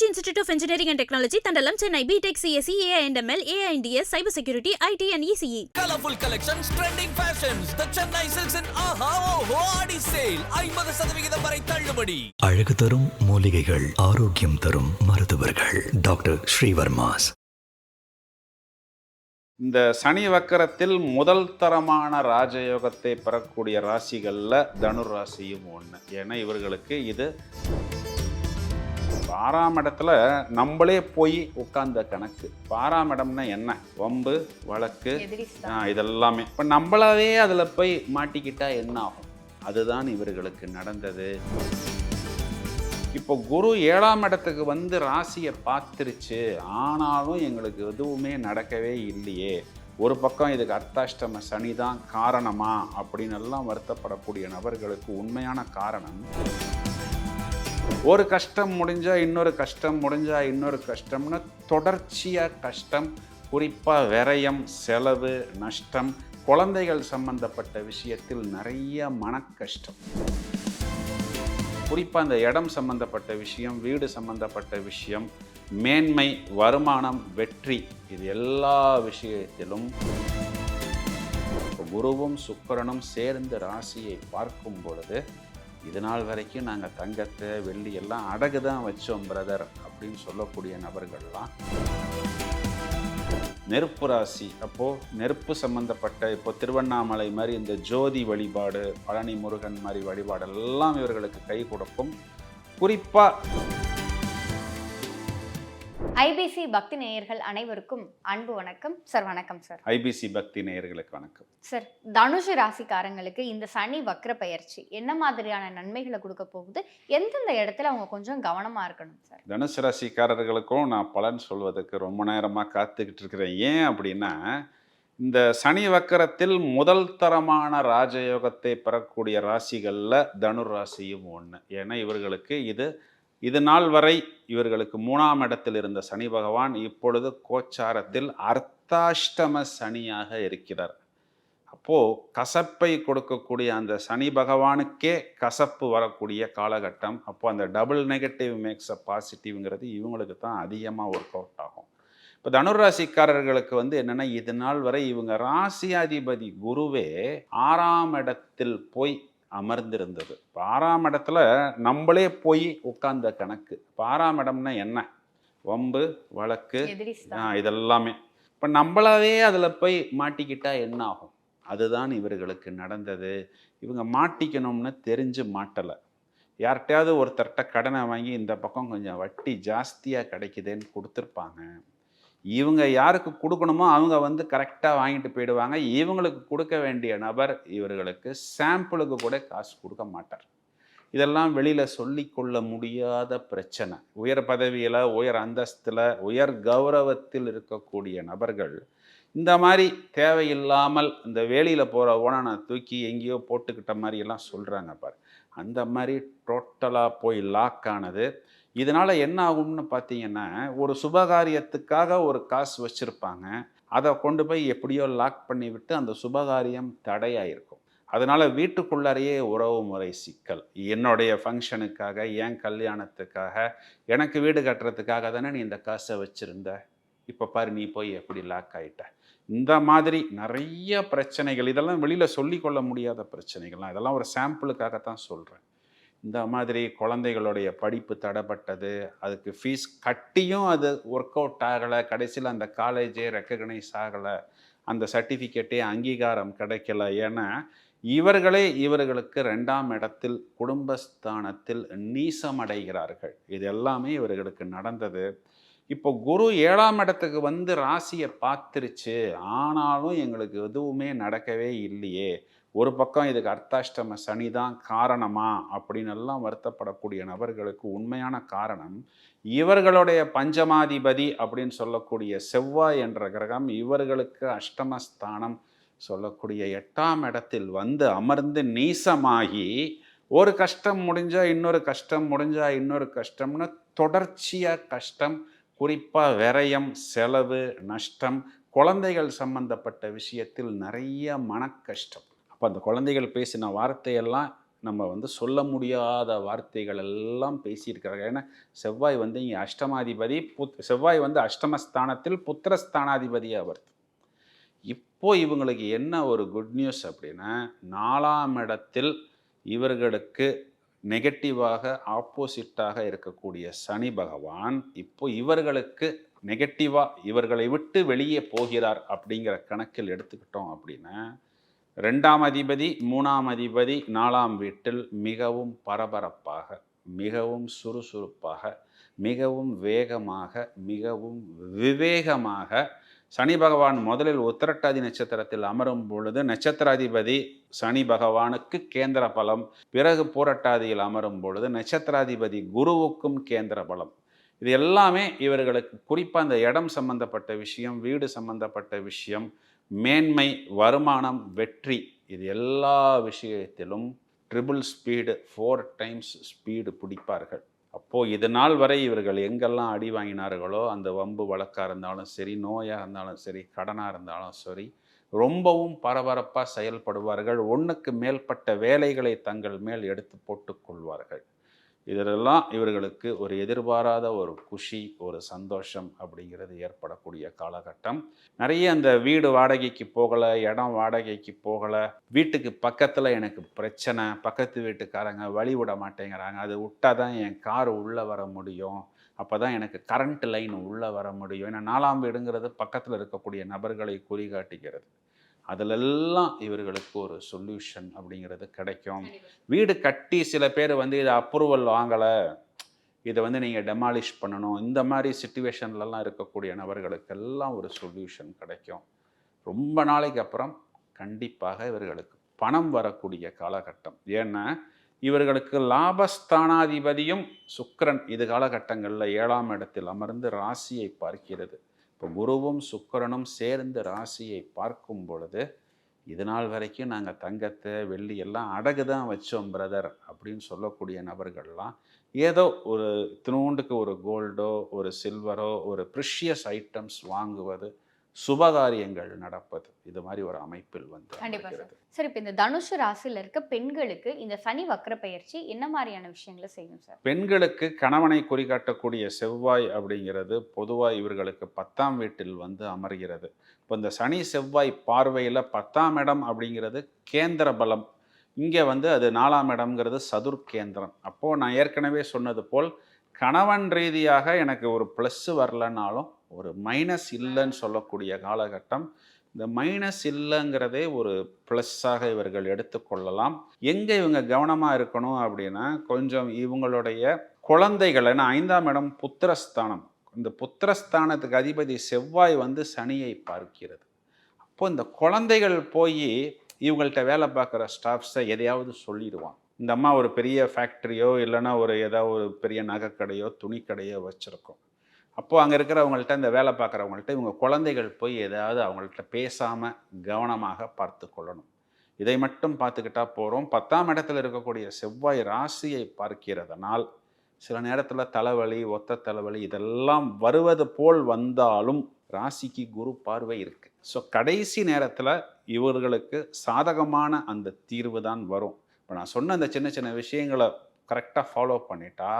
Institute of Engineering and Technology, Tandalam, Chennai, BTech, CSE, AIML, AINDS, Cyber Security, IT and E ECE. Colorful collections, trending fashions. The Chennai Silks in Aha Oho Adi sale. ஐம்பது சதவிகிதம் வரை தள்ளுபடி அழகு தரும் மூலிகைகள் ஆரோக்கியம் தரும் மருத்துவர்கள் டாக்டர் ஸ்ரீவர்மாஸ் இந்த சனி வக்கரத்தில் முதல் தரமான ராஜயோகத்தை பெறக்கூடிய ராசிகளில் தனுர் ராசியும் ஒன்று ஏன்னா இவர்களுக்கு இது ஆறாம் இடத்துல நம்மளே போய் உட்கார்ந்த கணக்கு. ஆறாம் இடம்னா என்ன? வம்பு வழக்கு இதெல்லாமே. இப்போ நம்மளாவே அதில் போய் மாட்டிக்கிட்டா என்ன ஆகும்? அதுதான் இவர்களுக்கு நடந்தது. இப்போ குரு ஏழாம் இடத்துக்கு வந்து ராசியை பார்த்துருச்சு. ஆனாலும் எங்களுக்கு எதுவுமே நடக்கவே இல்லையே. ஒரு பக்கம் இதுக்கு அர்த்தாஷ்டம சனி தான் காரணமா அப்படின்னு எல்லாம் வருத்தப்படக்கூடிய நபர்களுக்கு உண்மையான காரணம் ஒரு கஷ்டம் முடிஞ்சால் இன்னொரு கஷ்டம் முடிஞ்சால் இன்னொரு கஷ்டம்னு தொடர்ச்சியாக கஷ்டம் குறிப்பாக விரயம் செலவு நஷ்டம் குழந்தைகள் சம்பந்தப்பட்ட விஷயத்தில் நிறைய மனக்கஷ்டம். குறிப்பாக அந்த இடம் சம்பந்தப்பட்ட விஷயம் வீடு சம்பந்தப்பட்ட விஷயம் மேன்மை வருமானம் வெற்றி இது எல்லா விஷயத்திலும் குருவும் சுக்கரனும் சேர்ந்து ராசியை பார்க்கும் பொழுது இது நாள் வரைக்கும் நாங்கள் தங்கத்தை வெள்ளி எல்லாம் அடகு தான் வச்சோம் பிரதர் அப்படின்னு சொல்லக்கூடிய நபர்கள்லாம். நெருப்பு ராசி. அப்போது நெருப்பு சம்மந்தப்பட்ட இப்போ திருவண்ணாமலை மாதிரி இந்த ஜோதி வழிபாடு பழனி முருகன் மாதிரி வழிபாடெல்லாம் இவர்களுக்கு கை கொடுக்கும். குறிப்பாக ஐபிசி பக்தி நேயர்கள் அனைவருக்கும் அன்பு வணக்கம். சார் வணக்கம் சார். ஐபிசி பக்தி நேயர்களுக்கு வணக்கம். சார் தனுஷு ராசிக்காரங்களுக்கு இந்த சனி வக்ர பயிற்சி என்ன மாதிரியான நன்மைகளை கொடுக்க போகுது? எந்தெந்த இடத்துல அவங்க கொஞ்சம் கவனமா இருக்கணும் சார்? தனுசு ராசிக்காரர்களுக்கும் நான் பலன் சொல்வதற்கு ரொம்ப நேரமாக காத்துக்கிட்டு இருக்கிறேன். ஏன் அப்படின்னா இந்த சனி வக்கரத்தில் முதல் தரமான ராஜயோகத்தை பெறக்கூடிய ராசிகளில் தனுர் ராசியும் ஒன்று ஏன்னா இவர்களுக்கு இது இது நாள் வரை இவர்களுக்கு மூணாம் இடத்தில் இருந்த சனி பகவான் இப்பொழுது கோச்சாரத்தில் அர்த்தாஷ்டம சனியாக இருக்கிறார். அப்போது கசப்பை கொடுக்கக்கூடிய அந்த சனி பகவானுக்கே கசப்பு வரக்கூடிய காலகட்டம். அப்போ அந்த டபுள் நெகட்டிவ் மேக்ஸ் அ பாசிட்டிவ்ங்கிறது இவங்களுக்கு தான் அதிகமாக ஒர்க் அவுட் ஆகும். இப்போ தனுராசிக்காரர்களுக்கு வந்து என்னென்னா இது நாள் வரை இவங்க ராசியாதிபதி குருவே ஆறாம் இடத்தில் போய் அமர்ந்திருந்தது. ஆறாம் இடத்துல நம்மளே போய் உட்கார்ந்த கணக்கு. ஆறாம் இடம்னா என்ன? வம்பு வழக்கு இதெல்லாமே. இப்போ நம்மளாவே அதில் போய் மாட்டிக்கிட்டா என்ன ஆகும்? அதுதான் இவர்களுக்கு நடந்தது. இவங்க மாட்டிக்கணும்னு தெரிஞ்சு மாட்டலை. யார்கிட்டயாவது ஒருத்தர்கிட்ட கடனை வாங்கி இந்த பக்கம் கொஞ்சம் வட்டி ஜாஸ்தியாக கிடைக்குதுன்னு கொடுத்துருப்பாங்க. இவங்க யாருக்கு கொடுக்கணுமோ அவங்க வந்து கரெக்டாக வாங்கிட்டு போயிடுவாங்க. இவங்களுக்கு கொடுக்க வேண்டிய நபர் இவர்களுக்கு சாம்பிளுக்கு கூட காசு கொடுக்க மாட்டார். இதெல்லாம் வெளியில் சொல்லிக்கொள்ள முடியாத பிரச்சனை. உயர் பதவியில் உயர் அந்தஸ்தில் உயர் கௌரவத்தில் இருக்கக்கூடிய நபர்கள் இந்த மாதிரி தேவையில்லாமல் இந்த வேலியில் போகிற ஓனனை தூக்கி எங்கேயோ போட்டுக்கிட்ட மாதிரி எல்லாம் சொல்கிறாங்க பார். அந்த மாதிரி டோட்டலாக போய் லாக் ஆனது இதனால் என்ன ஆகும்னு பார்த்தீங்கன்னா ஒரு சுபகாரியத்துக்காக ஒரு காசு வச்சுருப்பாங்க. அதை கொண்டு போய் எப்படியோ லாக் பண்ணி விட்டு அந்த சுபகாரியம் தடையாயிருக்கும். அதனால் வீட்டுக்குள்ளாரையே உறவு முறை சிக்கல். என்னுடைய ஃபங்க்ஷனுக்காக என் கல்யாணத்துக்காக எனக்கு வீடு கட்டுறதுக்காக தானே நீ இந்த காசை வச்சுருந்த? இப்போ பாரு நீ போய் எப்படி லாக் ஆயிட்ட? இந்த மாதிரி நிறைய பிரச்சனைகள். இதெல்லாம் வெளியில் சொல்லிக்கொள்ள முடியாத பிரச்சனைகள்லாம். இதெல்லாம் ஒரு சாம்பிளுக்காகத்தான் சொல்கிறேன் இந்த மாதிரி குழந்தைகளுடைய படிப்பு தடைப்பட்டது அதுக்கு ஃபீஸ் கட்டியும் அது ஒர்க் அவுட் ஆகலை. கடைசியில் அந்த காலேஜே ரெக்கக்னைஸ் ஆகலை. அந்த சர்டிஃபிகேட்டே அங்கீகாரம் கிடைக்கல. ஏன்னா இவர்களே இவர்களுக்கு ரெண்டாம் இடத்தில் குடும்பஸ்தானத்தில் நீசமடைகிறார்கள். இது எல்லாமே இவர்களுக்கு நடந்தது. இப்போ குரு ஏழாம் இடத்துக்கு வந்து ராசியை பார்த்துருச்சு. ஆனாலும் எங்களுக்கு எதுவுமே நடக்கவே இல்லையே. ஒரு பக்கம் இதுக்கு அர்த்தாஷ்டம சனி தான் காரணமா அப்படின்னு எல்லாம் வருத்தப்படக்கூடிய நபர்களுக்கு உண்மையான காரணம் இவர்களுடைய பஞ்சமாதிபதி அப்படின்னு சொல்லக்கூடிய செவ்வாய் என்ற கிரகம் இவர்களுக்கு அஷ்டமஸ்தானம் சொல்லக்கூடிய எட்டாம் இடத்தில் வந்து அமர்ந்து நீசமாகி ஒரு கஷ்டம் முடிஞ்சால் இன்னொரு கஷ்டம் முடிஞ்சால் இன்னொரு கஷ்டம்னு தொடர்ச்சியாக கஷ்டம் குறிப்பாக விரயம் செலவு நஷ்டம் குழந்தைகள் சம்பந்தப்பட்ட விஷயத்தில் நிறைய மனக்கஷ்டம். அப்போ அந்த குழந்தைகள் பேசின வார்த்தையெல்லாம் நம்ம வந்து சொல்ல முடியாத வார்த்தைகள் எல்லாம் பேசியிருக்கிறாங்க. ஏன்னா செவ்வாய் வந்து இங்கே அஷ்டமாதிபதி புத் செவ்வாய் வந்து அஷ்டமஸ்தானத்தில் புத்திரஸ்தானாதிபதியாக வருது. இப்போ இவங்களுக்கு என்ன ஒரு குட் நியூஸ் அப்படின்னா நாலாம் இடத்தில் இவர்களுக்கு நெகட்டிவாக ஆப்போசிட்டாக இருக்கக்கூடிய சனி பகவான் இப்போ இவர்களுக்கு நெகட்டிவாக இவர்களை விட்டு வெளியே போகிறார் அப்படிங்கிற கணக்கில் எடுத்துக்கிட்டோம் அப்படின்னா ரெண்டாம் அதிபதி மூணாம் அதிபதி நாலாம் வீட்டில் மிகவும் பரபரப்பாக மிகவும் சுறுசுறுப்பாக மிகவும் வேகமாக மிகவும் விவேகமாக சனி பகவான் முதலில் உத்திரட்டாதி நட்சத்திரத்தில் அமரும் பொழுது நட்சத்திராதிபதி சனி பகவானுக்கு கேந்திர பலம் பிறகு பூரட்டாதியில் அமரும் பொழுது நட்சத்திராதிபதி குருவுக்கும் கேந்திர பலம். இது எல்லாமே இவர்களுக்கு குறிப்பாக அந்த இடம் சம்பந்தப்பட்ட விஷயம் வீடு சம்பந்தப்பட்ட விஷயம் மேன்மை வருமானம் வெற்றி இது எல்லா விஷயத்திலும் triple speed four times speed பிடிப்பார்கள். அப்போது இது நாள் வரை இவர்கள் எங்கெல்லாம் அடி வாங்கினார்களோ அந்த வம்பு வழக்காக இருந்தாலும் சரி நோயாக இருந்தாலும் சரி கடனாக இருந்தாலும் சரி ரொம்பவும் பரபரப்பாக செயல்படுவார்கள். ஒன்றுக்கு மேற்பட்ட வேலைகளை தங்கள் மேல் எடுத்து போட்டுக்கொள்வார்கள் இதெல்லாம் இவர்களுக்கு ஒரு எதிர்பாராத ஒரு குஷி ஒரு சந்தோஷம் அப்படிங்கிறது ஏற்படக்கூடிய காலகட்டம். நிறைய அந்த வீடு வாடகைக்கு போகலை இடம் வாடகைக்கு போகலை வீட்டுக்கு பக்கத்தில் எனக்கு பிரச்சனை பக்கத்து வீட்டுக்காரங்க வழி விட மாட்டேங்கிறாங்க. அது விட்டால் தான் என் கார் உள்ளே வர முடியும். அப்போ தான் எனக்கு கரண்ட் லைன் உள்ளே வர முடியும். ஏன்னா நாலாம் வீடுங்கிறது பக்கத்தில் இருக்கக்கூடிய நபர்களை குறிகாட்டுகிறது அதிலெல்லாம் இவர்களுக்கு ஒரு சொல்யூஷன் அப்படிங்கிறது கிடைக்கும். வீடு கட்டி சில பேர் வந்து இதை அப்ரூவல் வாங்கலை. இதை வந்து நீங்கள் டெமாலிஷ் பண்ணணும். இந்த மாதிரி சுச்சுவேஷன்லலாம் இருக்கக்கூடிய நபர்களுக்கெல்லாம் ஒரு சொல்யூஷன் கிடைக்கும். ரொம்ப நாளைக்கு அப்புறம் கண்டிப்பாக இவர்களுக்கு பணம் வரக்கூடிய காலகட்டம். ஏன்னா இவர்களுக்கு லாபஸ்தானாதிபதியும் சுக்கிரன் இது காலகட்டங்களில் ஏழாம் இடத்தில் அமர்ந்து ராசியை பார்க்கிறது. இப்போ குருவும் சுக்கரனும் சேர்ந்து ராசியை பார்க்கும் பொழுது இது நாள் வரைக்கும் நாங்கள் தங்கத்தை வெள்ளி எல்லாம் அடகு தான் வச்சோம் பிரதர் அப்படின்னு சொல்லக்கூடிய நபர்கள்லாம் ஏதோ ஒரு திருவுண்டுக்கு ஒரு கோல்டோ ஒரு சில்வரோ ஒரு ப்ரிஷியஸ் ஐட்டம்ஸ் வாங்குவது சுபகாரியங்கள் நடப்பது. இது மாதிரி ஒரு அமைப்பில் வந்து கண்டிப்பா சார். இப்போ இந்த தனுஷு ராசியில இருக்க பெண்களுக்கு இந்த சனி வக்ர பயிற்சி என்ன மாதிரியான விஷயங்களை செய்யும் சார்? பெண்களுக்கு கணவனை குறிகாட்டக்கூடிய செவ்வாய் அப்படிங்கிறது பொதுவாக இவர்களுக்கு பத்தாம் வீட்டில் வந்து அமர்கிறது. இப்போ இந்த சனி செவ்வாய் பார்வையில் பத்தாம் இடம் அப்படிங்கிறது கேந்திர பலம். இங்கே வந்து அது நாலாம் இடம்ங்கிறது சதுர் கேந்திரம். அப்போது நான் ஏற்கனவே சொன்னது போல் கணவன் ரீதியாக எனக்கு ஒரு ப்ளஸ்ஸு வரலனாலும் ஒரு மைனஸ் இல்லைன்னு சொல்லக்கூடிய காலகட்டம் இந்த மைனஸ் இல்லைங்கிறதே ஒரு ப்ளஸ்ஸாக இவர்கள் எடுத்துக்கொள்ளலாம் எங்கே இவங்க கவனமாக இருக்கணும் அப்படின்னா கொஞ்சம் இவங்களுடைய குழந்தைகள் ஏன்னா ஐந்தாம் இடம் புத்திரஸ்தானம். இந்த புத்திரஸ்தானத்துக்கு அதிபதி செவ்வாய் வந்து சனியை பார்க்கிறது. அப்போ இந்த குழந்தைகள் போய் இவங்கள்ட்ட வேலை பார்க்குற ஸ்டாஃப்ஸை எதையாவது சொல்லிடுவான். இந்த அம்மா ஒரு பெரிய ஃபேக்ட்ரியோ இல்லைன்னா ஒரு ஏதாவது ஒரு பெரிய நகைக்கடையோ துணிக்கடையோ வச்சுருக்கோம். அப்போது அங்கே இருக்கிறவங்கள்ட்ட இந்த வேலை பார்க்குறவங்கள்ட்ட இவங்க குழந்தைகள் போய் ஏதாவது அவங்கள்ட்ட பேசாமல் கவனமாக பார்த்து கொள்ளணும். இதை மட்டும் பார்த்துக்கிட்டா போகிறோம் பத்தாம் இடத்துல இருக்கக்கூடிய செவ்வாய் ராசியை பார்க்கிறதுனால் சில நேரத்தில் தலைவலி ஒத்த தலைவலி இதெல்லாம் வருவது போல் வந்தாலும் ராசிக்கு குரு பார்வை இருக்குது ஸோ கடைசி நேரத்தில் இவர்களுக்கு சாதகமான அந்த தீர்வு தான் வரும். இப்போ நான் சொன்ன அந்த சின்ன சின்ன விஷயங்களை கரெக்டாக ஃபாலோ பண்ணிட்டா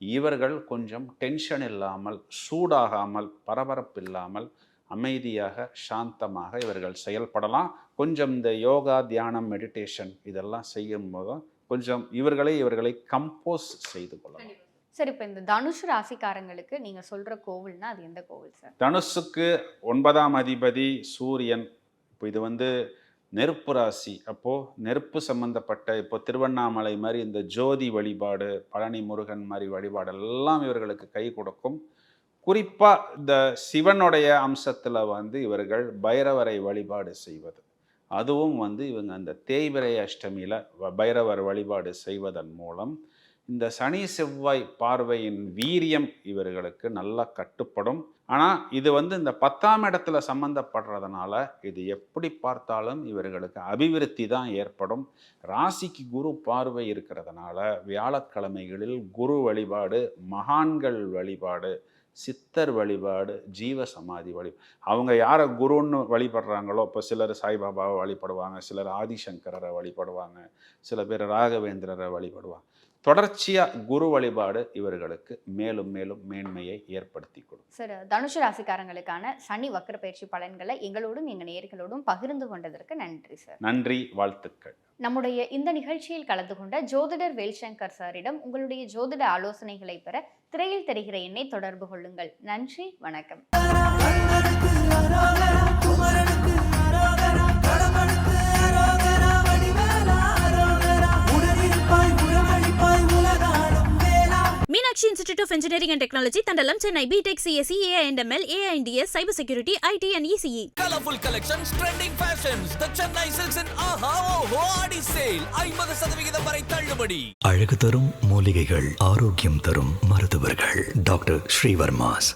இவர்கள் கொஞ்சம் டென்ஷன் இல்லாமல் சூடாகாமல் பரபரப்பு இல்லாமல் அமைதியாக சாந்தமாக இவர்கள் செயல்படலாம். கொஞ்சம் இந்த யோகா தியானம் மெடிடேஷன் இதெல்லாம் செய்யும் போதும் கொஞ்சம் இவர்களை இவர்களை கம்போஸ் செய்து கொள்ளலாம். சார் இப்போ இந்த தனுஷு ராசிக்காரங்களுக்கு நீங்க சொல்ற கோவில்னா அது எந்த கோவில் சார்? தனுசுக்கு ஒன்பதாம் அதிபதி சூரியன். இப்போ இது வந்து நெருப்பு ராசி. அப்போது நெருப்பு சம்பந்தப்பட்ட இப்போ திருவண்ணாமலை மாதிரி இந்த ஜோதி வழிபாடு பழனி முருகன் மாதிரி வழிபாடு எல்லாம் இவர்களுக்கு கை கொடுக்கும். குறிப்பாக இந்த சிவனுடைய அம்சத்தில் வந்து இவர்கள் பைரவரை வழிபாடு செய்வது. அதுவும் வந்து இவங்க அந்த தேய்பிரை அஷ்டமியில் பைரவர் வழிபாடு செய்வதன் மூலம் இந்த சனி செவ்வாய் பார்வையின் வீரியம் இவர்களுக்கு நல்லா கட்டுப்படும். ஆனால் இது வந்து இந்த பத்தாம் இடத்துல சம்மந்தப்படுறதுனால இது எப்படி பார்த்தாலும் இவர்களுக்கு அபிவிருத்தி தான் ஏற்படும். ராசிக்கு குரு பார்வை இருக்கிறதுனால வியாழக்கிழமைகளில் குரு வழிபாடு மகான்கள் வழிபாடு சித்தர் வழிபாடு ஜீவ சமாதி வழி அவங்க யாரை குருன்னு வழிபடுறாங்களோ இப்போ சிலர் சாய்பாபாவை வழிபடுவாங்க சிலர் ஆதிசங்கரரை வழிபடுவாங்க சில பேர் ராகவேந்திரரை வழிபடுவாங்க. தொடர்ச்சியாக குரு வழிபாடு இவர்களுக்கு மேலும் மேலும் மேன்மையை ஏற்படுத்தி கொடுக்கும். சார் தனுசு ராசிக்காரங்களுக்கான சனி வக்ர பயிற்சி பலன்களை எங்களோடும் எங்க நேயர்களோடும் பகிர்ந்து கொண்டதற்கு நன்றி சார். நன்றி வாழ்த்துக்கள். நம்முடைய இந்த நிகழ்ச்சியில் கலந்து கொண்ட ஜோதிடர் வேல்சங்கர் சாரிடம் உங்களுடைய ஜோதிட ஆலோசனைகளை பெற திரையில் தெரிகிற எண்ணை தொடர்பு கொள்ளுங்கள். நன்றி வணக்கம். Meenakshi Institute of Engineering and Technology, Tandalam, Chennai, BTech, CSE, AINDML, AINDS, Cybersecurity, IT and E ECE. Colourful collections trending fashions the Chennai சில்க்ஸின் ஆஹா ஓஹோ ஆடி சேல் ஐம்பது சதவிகிதம் வரை தள்ளுபடி அழகு தரும் மூலிகைகள் ஆரோக்கியம் தரும் மருத்துவர்கள் டாக்டர் ஸ்ரீவர்மாஸ்